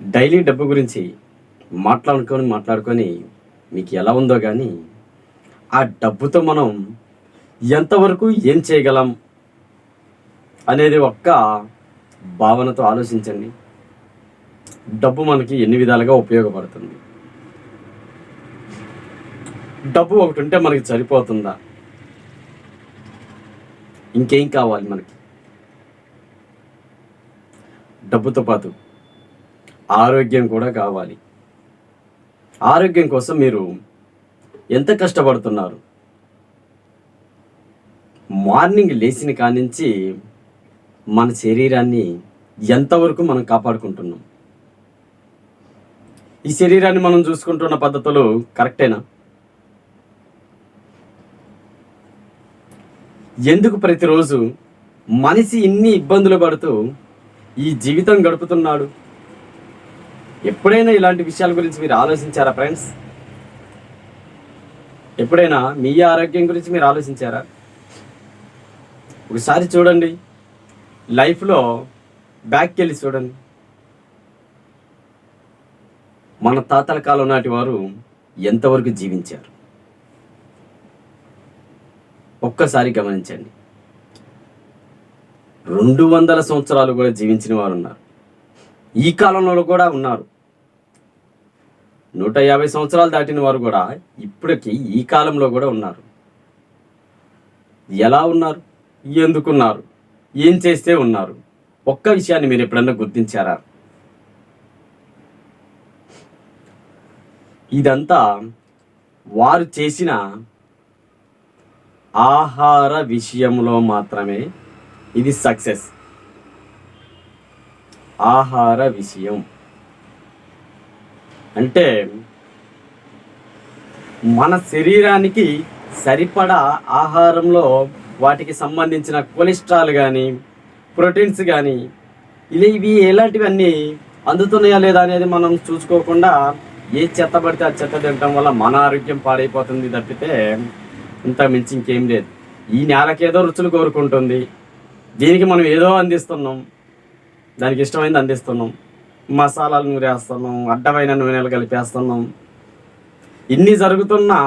Daily డబ్బు గురించి మాట్లాడుకొని మాట్లాడుకొని మీకు ఎలా ఉందో కానీ ఆ డబ్బుతో మనం ఎంతవరకు ఏం చేయగలం అనేది ఒక్క భావనతో ఆలోచించండి. డబ్బు మనకి ఎన్ని విధాలుగా ఉపయోగపడుతుంది? డబ్బు ఒకటి ఉంటే మనకి సరిపోతుందా? ఇంకేం కావాలి మనకి? డబ్బుతో పాటు ఆరోగ్యం కూడా కావాలి. ఆరోగ్యం కోసం మీరు ఎంత కష్టపడుతున్నారు? మార్నింగ్ లేచిన కానించి మన శరీరాన్ని ఎంతవరకు మనం కాపాడుకుంటున్నాం? ఈ శరీరాన్ని మనం చూసుకుంటున్న పద్ధతులు కరెక్టేనా? ఎందుకు ప్రతిరోజు మనిషి ఇన్ని ఇబ్బందులు పడుతూ ఈ జీవితం గడుపుతున్నాడు? ఎప్పుడైనా ఇలాంటి విషయాల గురించి మీరు ఆలోచించారా ఫ్రెండ్స్? ఎప్పుడైనా మీ ఆరోగ్యం గురించి మీరు ఆలోచించారా? ఒకసారి చూడండి. లైఫ్లో బ్యాక్కి వెళ్ళి చూడండి. మన తాతల కాలం నాటి వారు ఎంతవరకు జీవించారు? ఒక్కసారి గమనించండి. రెండు వందల సంవత్సరాలు కూడా జీవించిన వారు ఉన్నారు. ఈ కాలంలో కూడా ఉన్నారు. నూట యాభై సంవత్సరాలు దాటిన వారు కూడా ఇప్పటికి ఈ కాలంలో కూడా ఉన్నారు. ఎలా ఉన్నారు? ఎందుకున్నారు? ఏం చేస్తే ఉన్నారు? ఒక్క విషయాన్ని మీరు ఎప్పుడన్నా గుర్తించారా? ఇదంతా వారు చేసిన ఆహార విషయంలో మాత్రమే. ఇది సక్సెస్. ఆహార విషయం. అంటే మన శరీరానికి సరిపడా ఆహారంలో వాటికి సంబంధించిన కొలెస్ట్రాల్ కానీ ప్రోటీన్స్ కానీ ఇలా ఇవి ఎలాంటివన్నీ అందుతున్నాయా లేదా అనేది మనం చూసుకోకుండా ఏ చెత్త పడితే ఆ చెత్త తినటం వల్ల మన ఆరోగ్యం పాడైపోతుంది తప్పితే ఇంత మించి ఇంకేం లేదు. ఈ నేలకి ఏదో రుచులు కోరుకుంటుంది. దీనికి మనం ఏదో అందిస్తున్నాం. దానికి ఇష్టమైంది అందిస్తున్నాం. మసాలాలు నూరేస్తున్నాం అడ్డమైన నూనెలు కలిపేస్తున్నాం. ఇన్ని జరుగుతున్నా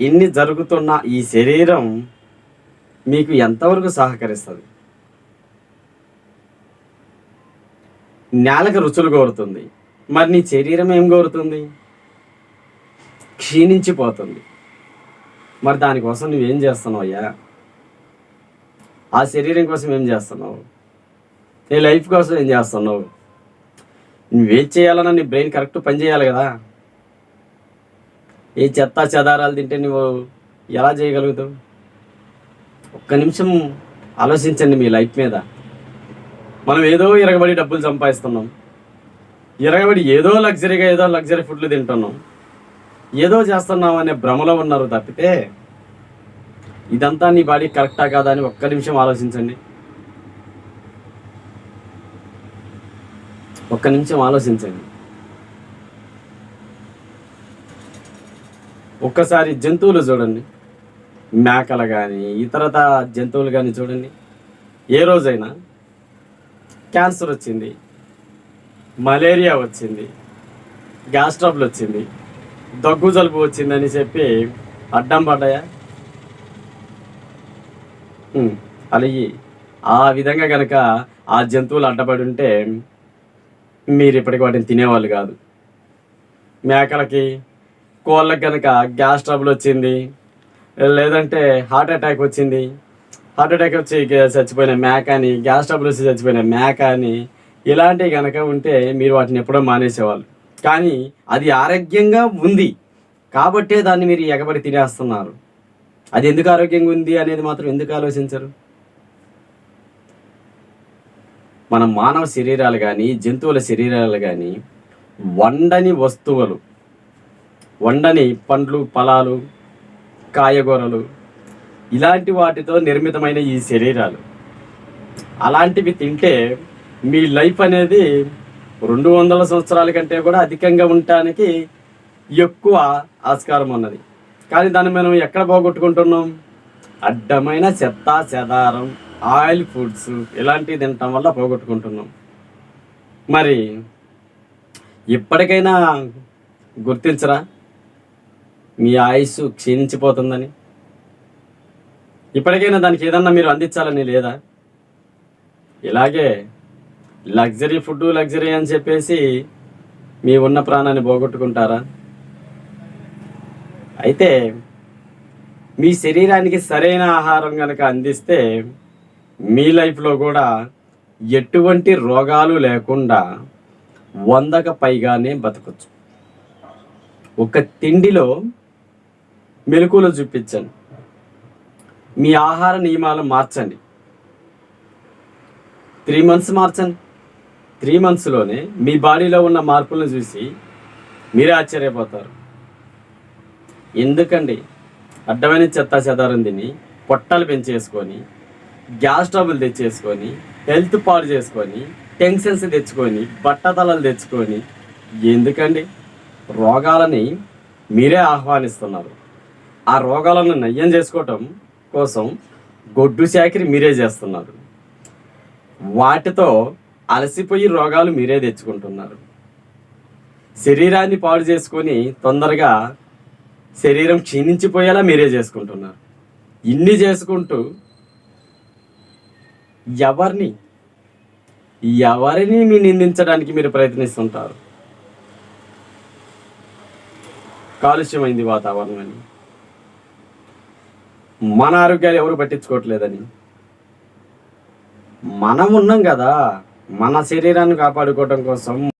ఇన్ని జరుగుతున్న ఈ శరీరం మీకు ఎంతవరకు సహకరిస్తుంది? నేలకు రుచులు కోరుతుంది. మరి నీ శరీరం ఏం కోరుతుంది? క్షీణించిపోతుంది. మరి దానికోసం నువ్వేం చేస్తున్నావు అయ్యా ఆ శరీరం కోసం ఏం చేస్తున్నావు? నీ లైఫ్ కోసం ఏం చేస్తున్నావు? నువ్వేం చేయాలన్నా నీ బ్రెయిన్ కరెక్ట్ పని చేయాలి కదా? ఏ చెత్త చెదారాలు తింటే నువ్వు ఎలా చేయగలుగుతావు? ఒక్క నిమిషం ఆలోచించండి మీ లైఫ్ మీద. మనం ఏదో ఇరగబడి డబ్బులు సంపాదిస్తున్నాం. ఇరగబడి ఏదో లగ్జరీగా ఏదో లగ్జరీ ఫుడ్లు తింటున్నాం. ఏదో చేస్తున్నాం అనే భ్రమలో ఉన్నారు తప్పితే ఇదంతా నీ బాడీ కరెక్టా కాదా అని ఒక్క నిమిషం ఆలోచించండి. ఒక్క నిమిషం ఆలోచించండి. ఒక్కసారి జంతువులు చూడండి. మేకలు కానీ ఇతరత జంతువులు కానీ చూడండి. ఏ రోజైనా క్యాన్సర్ వచ్చింది మలేరియా వచ్చింది గ్యాస్ ట్రబుల్ వచ్చింది దగ్గు జలుబు వచ్చిందని చెప్పి అడ్డం పడ్డాయా? అలాగే ఆ విధంగా కనుక ఆ జంతువులు అడ్డపడి ఉంటే మీరు ఇప్పటికి వాటిని తినేవాళ్ళు కాదు. మేకలకి కోళ్ళకి కనుక గ్యాస్ ట్రబుల్ వచ్చింది లేదంటే హార్ట్ అటాక్ వచ్చింది హార్ట్ అటాక్ వచ్చి చచ్చిపోయిన మేక అని గ్యాస్ ట్రబుల్ వచ్చి చచ్చిపోయిన మేక అని ఇలాంటివి కనుక ఉంటే మీరు వాటిని ఎప్పుడో మానేసేవాళ్ళు. కానీ అది ఆరోగ్యంగా ఉంది. కాబట్టే దాన్ని మీరు ఎగబడి తినేస్తున్నారు. అది ఎందుకు ఆరోగ్యంగా ఉంది అనేది మాత్రం ఎందుకు ఆలోచించరు? మన మానవ శరీరాలు కానీ జంతువుల శరీరాలు కానీ వండని వస్తువులు వండని పండ్లు ఫలాలు కాయగూరలు ఇలాంటి వాటితో నిర్మితమైన ఈ శరీరాలు. అలాంటివి తింటే మీ లైఫ్ అనేది రెండు వందల సంవత్సరాల కంటే కూడా అధికంగా ఉండటానికి ఎక్కువ ఆస్కారం ఉన్నది. కానీ దాన్ని మనం ఎక్కడ పోగొట్టుకుంటున్నాం? అడ్డమైన చెత్త చెదారం ఆయిల్ ఫుడ్స్ ఇలాంటివి తినటం వల్ల పోగొట్టుకుంటున్నాం. మరి ఇప్పటికైనా గుర్తించరా? మీ ఆయుస్సు క్షీణించిపోతుందని. ఇప్పటికైనా దానికి ఏదన్నా మీరు అందించాలని లేదా? ఇలాగే లగ్జరీ ఫుడ్ లగ్జరీ అని చెప్పేసి మీ ఉన్న ప్రాణాన్ని పోగొట్టుకుంటారా? అయితే మీ శరీరానికి సరైన ఆహారం కనుక అందిస్తే మీ లైఫ్లో కూడా ఎటువంటి రోగాలు లేకుండా వందక పైగానే బతకచ్చు. ఒక తిండిలో మెలకులు చూపించండి. మీ ఆహార నియమాలు మార్చండి. త్రీ మంత్స్ మార్చండి. త్రీ మంత్స్లోనే మీ బాడీలో ఉన్న మార్పులను చూసి మీరే ఆశ్చర్యపోతారు. ఎందుకండి? అడ్డమైన చెత్త చెదారం తిని పొట్టలు పెంచేసుకొని గ్యాస్ ట్రబుల్ తెచ్చేసుకొని హెల్త్ పాడు చేసుకొని టెన్షన్స్ తెచ్చుకొని బట్టతలలు తెచ్చుకొని ఎందుకండి? రోగాలని మీరే ఆహ్వానిస్తున్నారు. ఆ రోగాలను నయ్యం చేసుకోవటం కోసం గొడ్డు చాకిరి మీరే చేస్తున్నారు. వాటితో అలసిపోయి రోగాలు మీరే తెచ్చుకుంటున్నారు. శరీరాన్ని పాడు చేసుకొని తొందరగా శరీరం క్షీణించిపోయేలా మీరే చేసుకుంటున్నారు. ఇన్ని చేసుకుంటూ ఎవరిని ఎవరిని మీ నిందించడానికి మీరు ప్రయత్నిస్తుంటారు? కాలుష్యమైంది వాతావరణం అని. మన ఆరోగ్యాలు ఎవరు పట్టించుకోవట్లేదని. మనం ఉన్నాం కదా మన శరీరాన్ని కాపాడుకోవటం కోసం